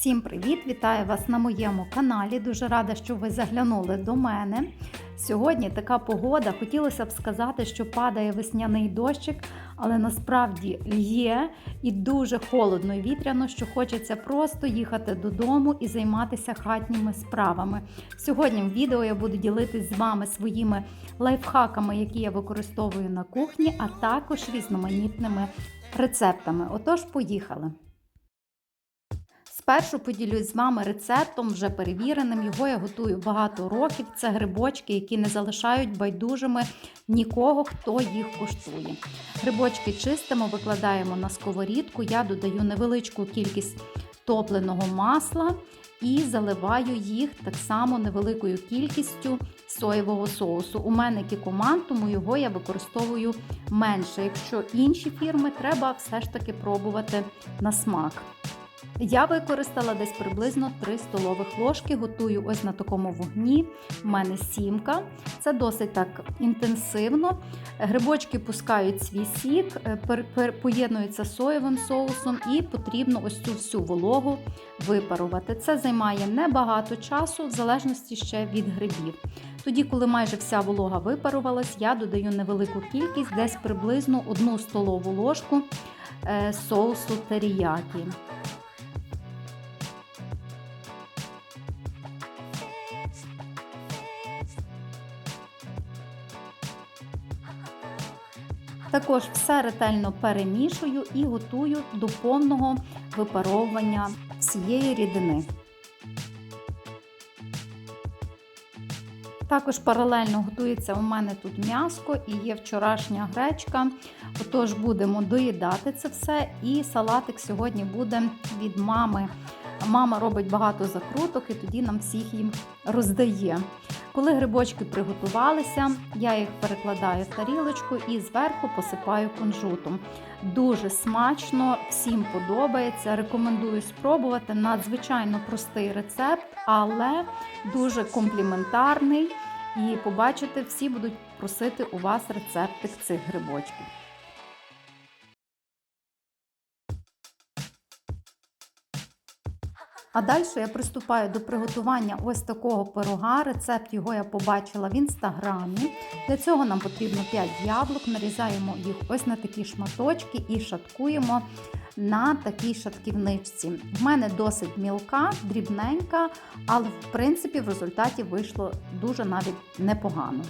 Всім привіт! Вітаю вас на моєму каналі. Дуже рада, що ви заглянули до мене. Сьогодні така погода. Хотілося б сказати, що падає весняний дощик, але насправді лє і дуже холодно і вітряно, що хочеться просто їхати додому і займатися хатніми справами. Сьогодні в відео я буду ділитись з вами своїми лайфхаками, які я використовую на кухні, а також різноманітними рецептами. Отож, поїхали! Спершу поділюсь з вами рецептом, вже перевіреним. Його я готую багато років. Це грибочки, які не залишають байдужими нікого, хто їх куштує. Грибочки чистимо, викладаємо на сковорідку. Я додаю невеличку кількість топленого масла і заливаю їх так само невеликою кількістю соєвого соусу. У мене кікоман, тому його я використовую менше. Якщо інші фірми, треба все ж таки пробувати на смак. Я використала десь приблизно 3 столових ложки, готую ось на такому вогні. У мене сімка. Це досить так інтенсивно. Грибочки пускають свій сік, поєднуються з соєвим соусом, і потрібно ось цю всю вологу випарувати. Це займає небагато часу, в залежності ще від грибів. Тоді, коли майже вся волога випарувалась, я додаю невелику кількість, десь приблизно 1 столову ложку соусу теріякі. Також все ретельно перемішую і готую до повного випаровування всієї рідини. Також паралельно готується у мене тут м'яско і є вчорашня гречка. Отож, будемо доїдати це все. І салатик сьогодні буде від мами. Мама робить багато закруток і тоді нам всіх їм роздає. Коли грибочки приготувалися, я їх перекладаю в тарілочку і зверху посипаю кунжутом. Дуже смачно, всім подобається. Рекомендую спробувати. Надзвичайно простий рецепт, але дуже компліментарний. І побачите, всі будуть просити у вас рецептик цих грибочків. А далі я приступаю до приготування ось такого пирога. Рецепт його я побачила в інстаграмі. Для цього нам потрібно 5 яблук, нарізаємо їх ось на такі шматочки і шаткуємо на такій шатківничці. В мене досить мілка, дрібненька, але в принципі в результаті вийшло дуже навіть непогано.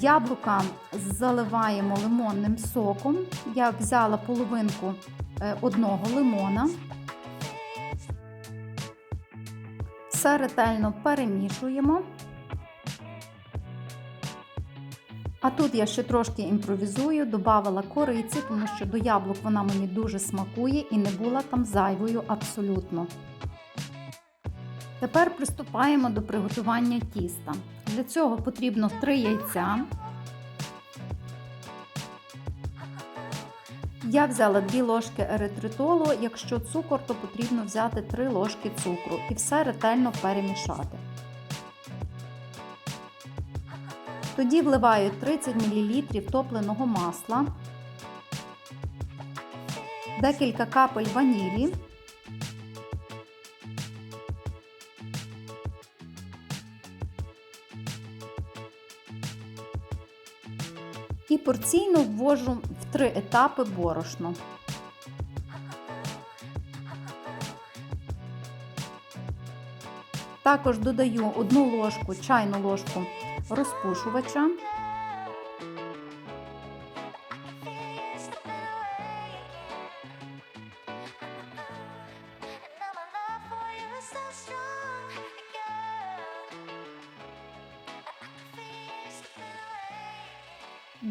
Яблука заливаємо лимонним соком. Я взяла половинку одного лимона. Все ретельно перемішуємо. А тут я ще трошки імпровізую, додавала кориці, тому що до яблук вона мені дуже смакує і не була там зайвою абсолютно. Тепер приступаємо до приготування тіста. Для цього потрібно 3 яйця. Я взяла 2 ложки еритритолу, якщо цукор, то потрібно взяти 3 ложки цукру і все ретельно перемішати. Тоді вливаю 30 мл топленого масла, декілька капель ванілі, і порційно ввожу в три етапи борошно. Також додаю одну ложку чайну ложку розпушувача.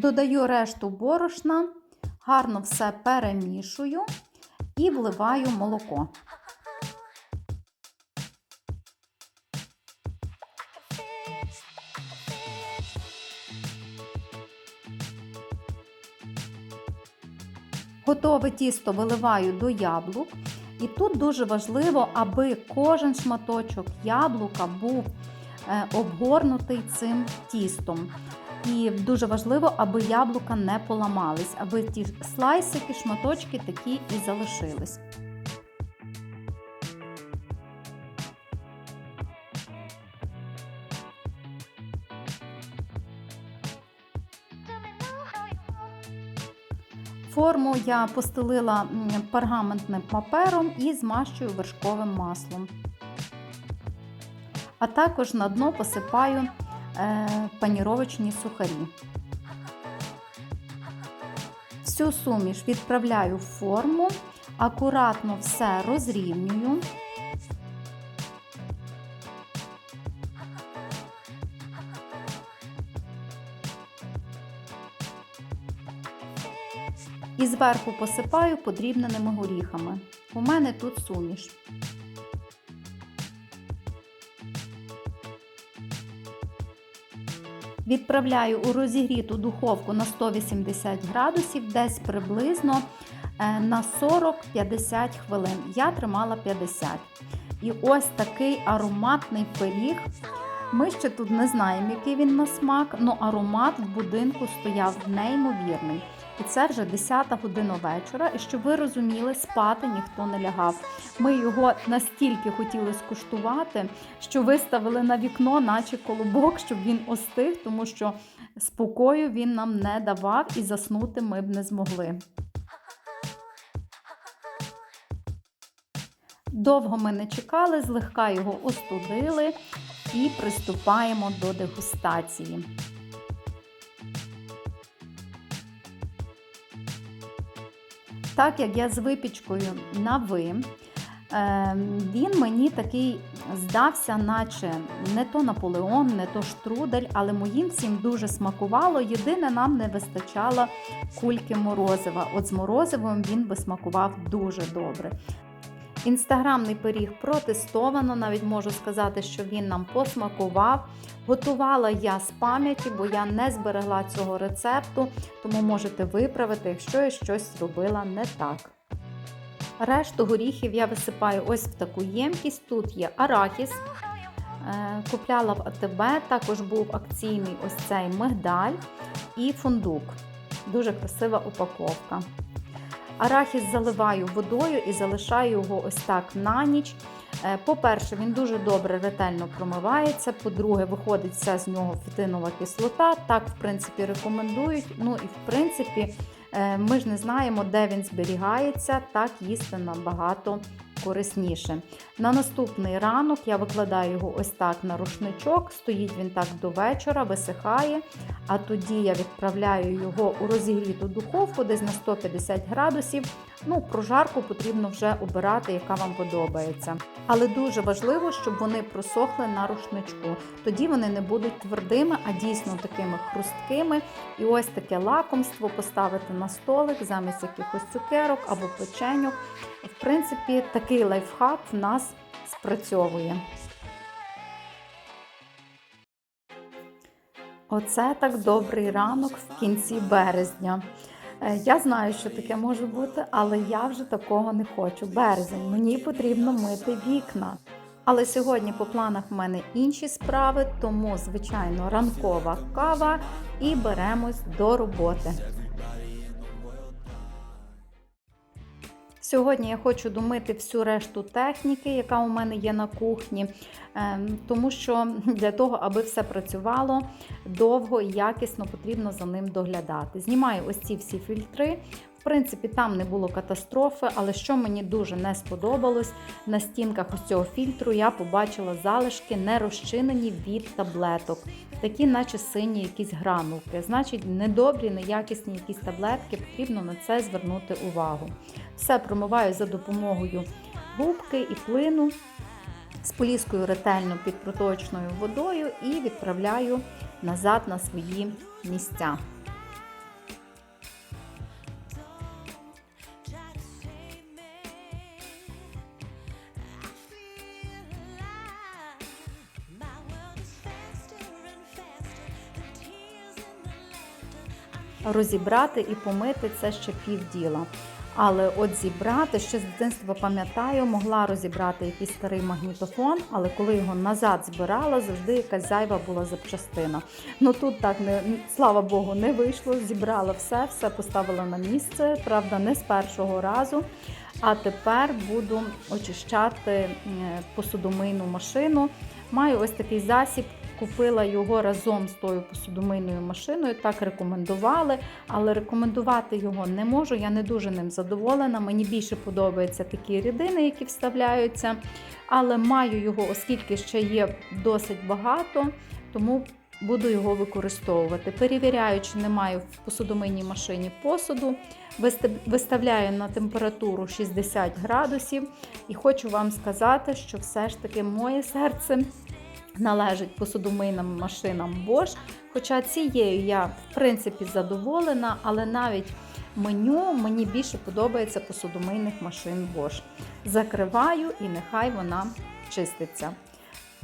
Додаю решту борошна, гарно все перемішую і вливаю молоко. Готове тісто виливаю до яблук. І тут дуже важливо, аби кожен шматочок яблука був обгорнутий цим тістом. І дуже важливо, аби яблука не поламались, аби ті слайсики, шматочки такі і залишились. Форму я постелила пергаментним папером і змащую вершковим маслом. А також на дно посипаю паніровочні сухарі. Всю суміш відправляю в форму, акуратно все розрівнюю. І зверху посипаю подрібненими горіхами. У мене тут суміш. Відправляю у розігріту духовку на 180 градусів, десь приблизно е, на 40-50 хвилин. Я тримала 50. І ось такий ароматний пиріг. Ми ще тут не знаємо, який він на смак, але аромат в будинку стояв неймовірний. І це вже 10 година вечора. І щоб ви розуміли, спати ніхто не лягав. Ми його настільки хотіли скуштувати, що виставили на вікно, наче колобок, щоб він остиг, тому що спокою він нам не давав і заснути ми б не змогли. Довго ми не чекали, злегка його остудили і приступаємо до дегустації. Так як я з випічкою на ви, е, він мені такий здався, наче не то Наполеон, не то штрудель, але моїм всім дуже смакувало. Єдине, нам не вистачало кульки морозива. От з морозивом він би смакував дуже добре. Інстаграмний пиріг протестовано, навіть можу сказати, що він нам посмакував. Готувала я з пам'яті, бо я не зберегла цього рецепту, тому можете виправити, якщо я щось зробила не так. Решту горіхів я висипаю ось в таку ємкість. Тут є арахіс. Е, Купляла в АТБ, також був акційний ось цей мигдаль і фундук. Дуже красива упаковка. Арахіс заливаю водою і залишаю його ось так на ніч. Е, По-перше, він дуже добре ретельно промивається. По-друге, виходить вся з нього фітинова кислота. Так, в принципі, рекомендують. Ну і в принципі, е, ми ж не знаємо, де він зберігається, так їсти набагато корисніше. На наступний ранок я викладаю його ось так на рушничок, стоїть він так до вечора, висихає, а тоді я відправляю його у розігріту духовку десь на 150 градусів. Ну, прожарку потрібно вже обирати, яка вам подобається. Але дуже важливо, щоб вони просохли на рушничку. Тоді вони не будуть твердими, а дійсно такими хрусткими. І ось таке лакомство поставити на столик замість якихось цукерок або печеньок. В принципі, такий лайфхак в нас спрацьовує. Оце так добрий ранок в кінці березня. Е, Я знаю, що таке може бути, але я вже такого не хочу. Березень, мені потрібно мити вікна. Але сьогодні по планах в мене інші справи, тому, звичайно, ранкова кава і беремось до роботи. Сьогодні я хочу домити всю решту техніки, яка у мене є на кухні, ем, тому що для того, аби все працювало довго і якісно, потрібно за ним доглядати. Знімаю ось ці всі фільтри. В принципі, там не було катастрофи, але що мені дуже не сподобалось, на стінках ось цього фільтру я побачила залишки не розчинені від таблеток, такі, наче сині якісь гранулки. Значить, недобрі, неякісні якісь таблетки, потрібно на це звернути увагу. Все промиваю за допомогою губки і плину, споліскую ретельно під проточною водою і відправляю назад на свої місця. Розібрати і помити це ще півділа. Але от зібрати, ще з дитинства пам'ятаю, могла розібрати якийсь старий магнітофон, але коли його назад збирала, завжди якась зайва була запчастина. Ну тут так не слава Богу, не вийшло. Зібрала все, все поставила на місце. Правда, не з першого разу. А тепер буду очищати посудомийну машину. Маю ось такий засіб купила його разом з тою посудомийною машиною. Так рекомендували, але рекомендувати його не можу. Я не дуже ним задоволена. Мені більше подобаються такі рідини, які вставляються. Але маю його, оскільки ще є досить багато, тому буду його використовувати. Перевіряю, чи немає в посудомийній машині посуду. Виставляю на температуру 60 градусів. І хочу вам сказати, що все ж таки моє серце належить посудомийним машинам Bosch. Хоча цією я в принципі задоволена, але навіть меню мені більше подобається посудомийних машин Bosch. Закриваю і нехай вона чиститься.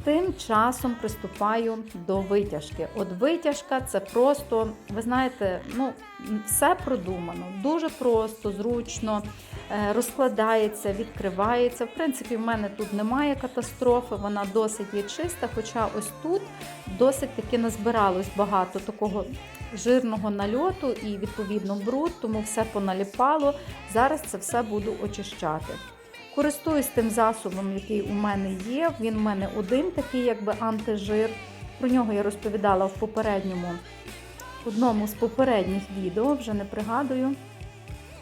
Тим часом приступаю до витяжки. От витяжка це просто, ви знаєте, ну, все продумано, дуже просто, зручно, розкладається, відкривається. В принципі, в мене тут немає катастрофи, вона досить є чиста, хоча ось тут досить таки назбиралось багато такого жирного нальоту і, відповідно, бруд, тому все поналіпало. Зараз це все буду очищати. Користуюсь тим засобом, який у мене є. Він у мене один такий, якби антижир. Про нього я розповідала в попередньому одному з попередніх відео, вже не пригадую.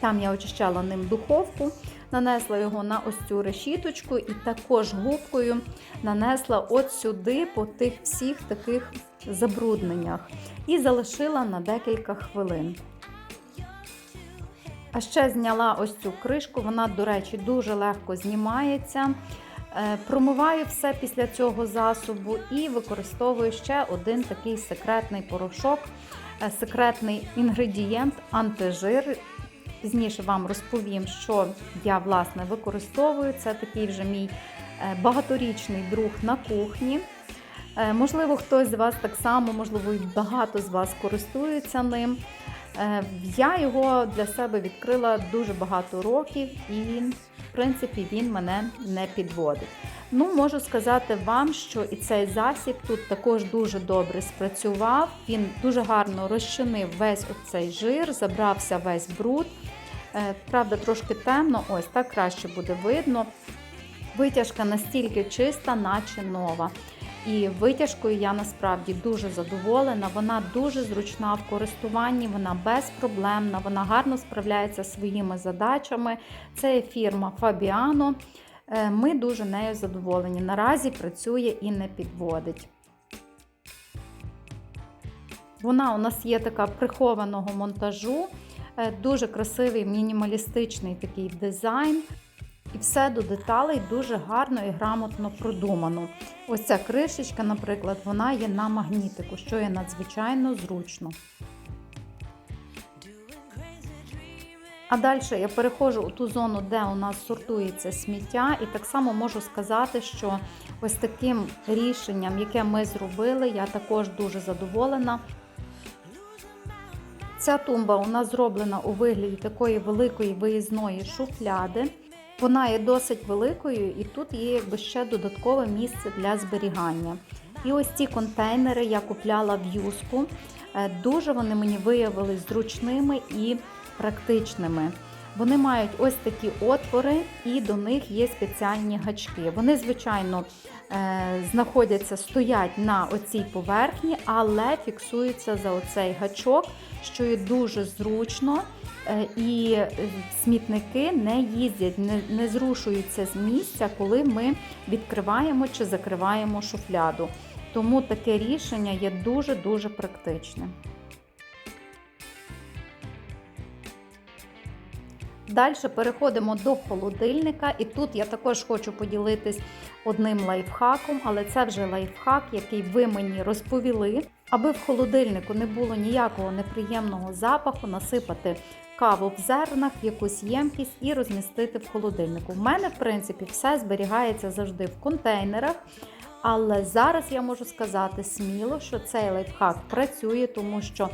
Там я очищала ним духовку, нанесла його на ось цю решіточку і також губкою нанесла от сюди по тих всіх таких забрудненнях і залишила на декілька хвилин. А ще зняла ось цю кришку, вона, до речі, дуже легко знімається. Е, Промиваю все після цього засобу і використовую ще один такий секретний порошок, е, секретний інгредієнт антижир. Пізніше вам розповім, що я власне використовую. Це такий вже мій е, багаторічний друг на кухні. Е, Можливо, хтось з вас так само, можливо, і багато з вас користується ним. Е, Я його для себе відкрила дуже багато років, і в принципі він мене не підводить. Ну, можу сказати вам, що і цей засіб тут також дуже добре спрацював. Він дуже гарно розчинив весь оцей жир, забрався весь бруд. Е, Правда, трошки темно, ось так краще буде видно. Витяжка настільки чиста, наче нова. І витяжкою я насправді дуже задоволена. Вона дуже зручна в користуванні, вона безпроблемна, вона гарно справляється своїми задачами. Це є фірма Fabiano. Е, Ми дуже нею задоволені. Наразі працює і не підводить. Вона у нас є така прихованого монтажу, дуже красивий мінімалістичний такий дизайн. І все до деталей дуже гарно і грамотно продумано. Ось ця кришечка, наприклад, вона є на магнітику, що є надзвичайно зручно. А далі я переходжу у ту зону, де у нас сортується сміття, і так само можу сказати, що ось таким рішенням, яке ми зробили, я також дуже задоволена. Ця тумба у нас зроблена у вигляді такої великої виїзної шуфляди. Вона є досить великою, і тут є якби ще додаткове місце для зберігання. І ось ці контейнери я купляла в юску. Е, Дуже вони мені виявились зручними і практичними. Вони мають ось такі отвори, і до них є спеціальні гачки. Вони, звичайно, знаходяться, стоять на оцій поверхні, але фіксуються за оцей гачок, що є дуже зручно. Е, І е, смітники не їздять, не, не зрушуються з місця, коли ми відкриваємо чи закриваємо шуфляду. Тому таке рішення є дуже-дуже практичним. Далі переходимо до холодильника, і тут я також хочу поділитись одним лайфхаком, але це вже лайфхак, який ви мені розповіли. Аби в холодильнику не було ніякого неприємного запаху, насипати каву в зернах якусь ємкість і розмістити в холодильнику. В мене, в принципі, все зберігається завжди в контейнерах. Але зараз я можу сказати сміло, що цей лайфхак працює, тому що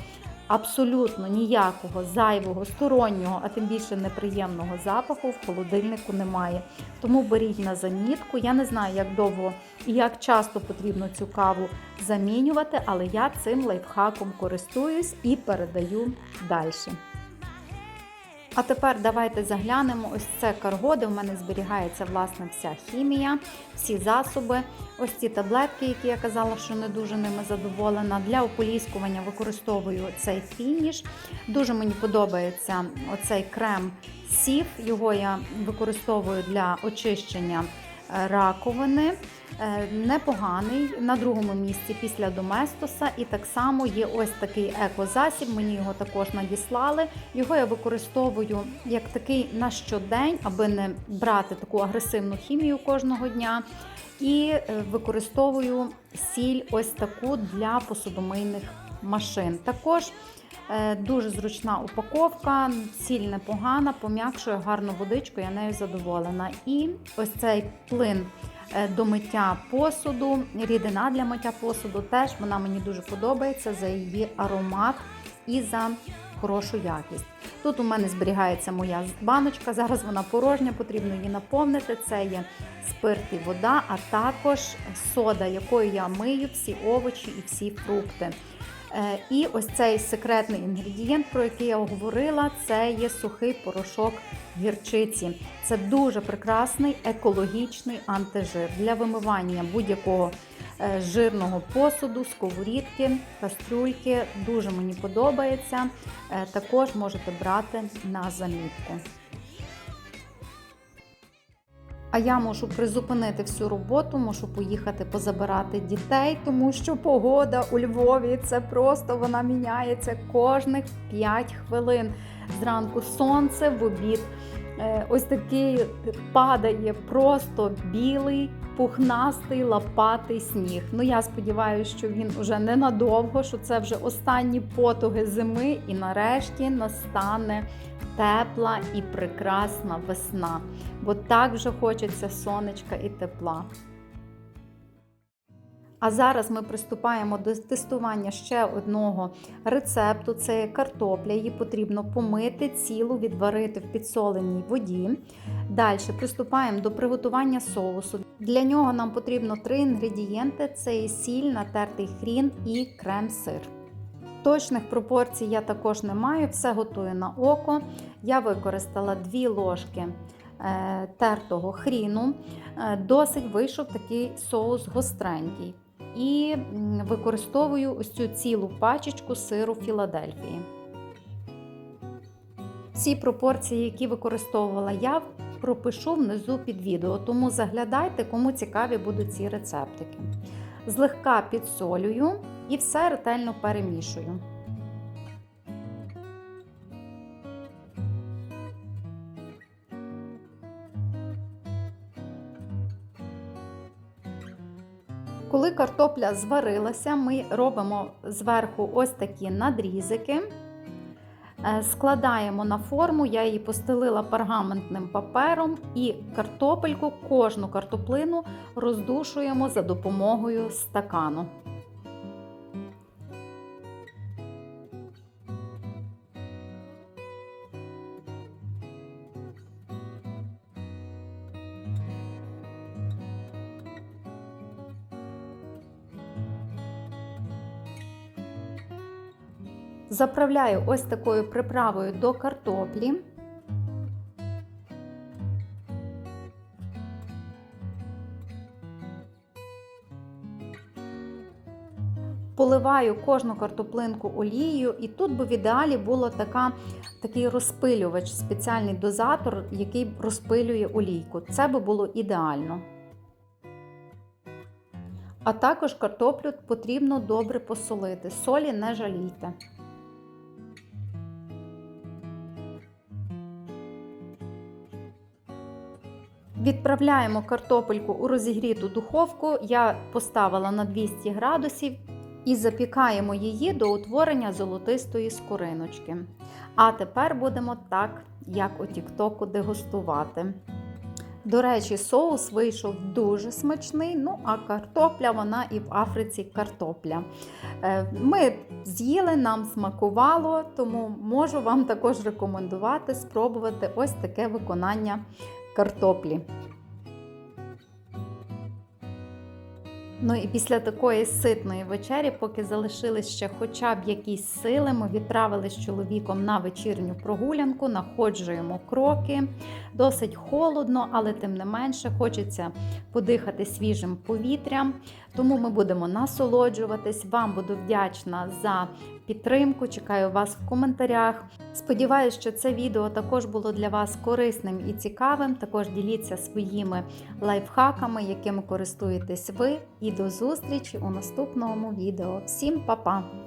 абсолютно ніякого зайвого, стороннього, а тим більше неприємного запаху в холодильнику немає. Тому беріть на замітку. Я не знаю, як довго і як часто потрібно цю каву замінювати, але я цим лайфхаком користуюсь і передаю далі. А тепер давайте заглянемо. Ось це карго, де в мене зберігається власне вся хімія, всі засоби. Ось ці таблетки, які я казала, що не дуже ними задоволена. Для ополіскування використовую цей фініш. Дуже мені подобається оцей крем сів. Його я використовую для очищення е, раковини. Е, Непоганий на другому місці після Доместоса. І так само є ось такий екозасіб. Мені його також надіслали. Його я використовую як такий на щодень, аби не брати таку агресивну хімію кожного дня. І е, використовую сіль ось таку для посудомийних машин. Також дуже зручна упаковка, сіль непогана, пом'якшує гарну водичку, я нею задоволена. І ось цей плин е, до миття посуду, рідина для миття посуду теж вона мені дуже подобається за її аромат і за хорошу якість. Тут у мене зберігається моя баночка, зараз вона порожня, потрібно її наповнити. Це є спирт і вода, а також сода, якою я мию всі овочі і всі фрукти. Е, І ось цей секретний інгредієнт, про який я говорила, це є сухий порошок гірчиці. Це дуже прекрасний екологічний антижир для вимивання будь-якого е, жирного посуду, сковорідки, кастрюльки. Дуже мені подобається. Е, Також можете брати на замітку. А я можу призупинити всю роботу, можу поїхати позабирати дітей, тому що погода у Львові це просто вона міняється кожних 5 хвилин. Зранку сонце, в обід ось такий падає просто білий, пухнастий, лопатий сніг. Ну я сподіваюся, що він уже ненадовго, що це вже останні потуги зими, і нарешті настане тепла і прекрасна весна, бо так вже хочеться сонечка і тепла. А зараз ми приступаємо до тестування ще одного рецепту. Це картопля. Її потрібно помити, цілу, відварити в підсоленій воді. Далі приступаємо до приготування соусу. Для нього нам потрібно три інгредієнти: це сіль, натертий хрін і крем-сир. Точних пропорцій я також не маю, все готую на око. Я використала 2 ложки е, тертого хріну. Е, Досить вийшов такий соус гостренький. І використовую ось цю цілу пачечку сиру Філадельфії. Всі пропорції, які використовувала я, пропишу внизу під відео, тому заглядайте, кому цікаві будуть ці рецептики. Злегка підсолюю і все ретельно перемішую. Коли картопля зварилася, ми робимо зверху ось такі надрізики. Е, Складаємо на форму, я її постелила пергаментним папером і картопельку, кожну картоплину роздушуємо за допомогою стакану. Заправляю ось такою приправою до картоплі. Поливаю кожну картоплинку олією, і тут би в ідеалі було така, такий розпилювач, спеціальний дозатор, який розпилює олійку. Це би було ідеально. А також картоплю потрібно добре посолити. Солі не жалійте. Відправляємо картопельку у розігріту духовку. Я поставила на 200 градусів і запікаємо її до утворення золотистої скориночки. А тепер будемо так, як у Тіктоку, дегустувати. До речі, соус вийшов дуже смачний. Ну, а картопля, вона і в Африці картопля. Е, Ми з'їли, нам смакувало, тому можу вам також рекомендувати спробувати ось таке виконання картоплі. Ну і після такої ситної вечері, поки залишились ще хоча б якісь сили, ми відправились з чоловіком на вечірню прогулянку, находжуємо кроки. Досить холодно, але тим не менше хочеться подихати свіжим повітрям. Тому ми будемо насолоджуватись. Вам буду вдячна за підтримку. Чекаю вас в коментарях. Сподіваюсь, що це відео також було для вас корисним і цікавим. Також діліться своїми лайфхаками, якими користуєтесь ви. І до зустрічі у наступному відео. Всім па-па!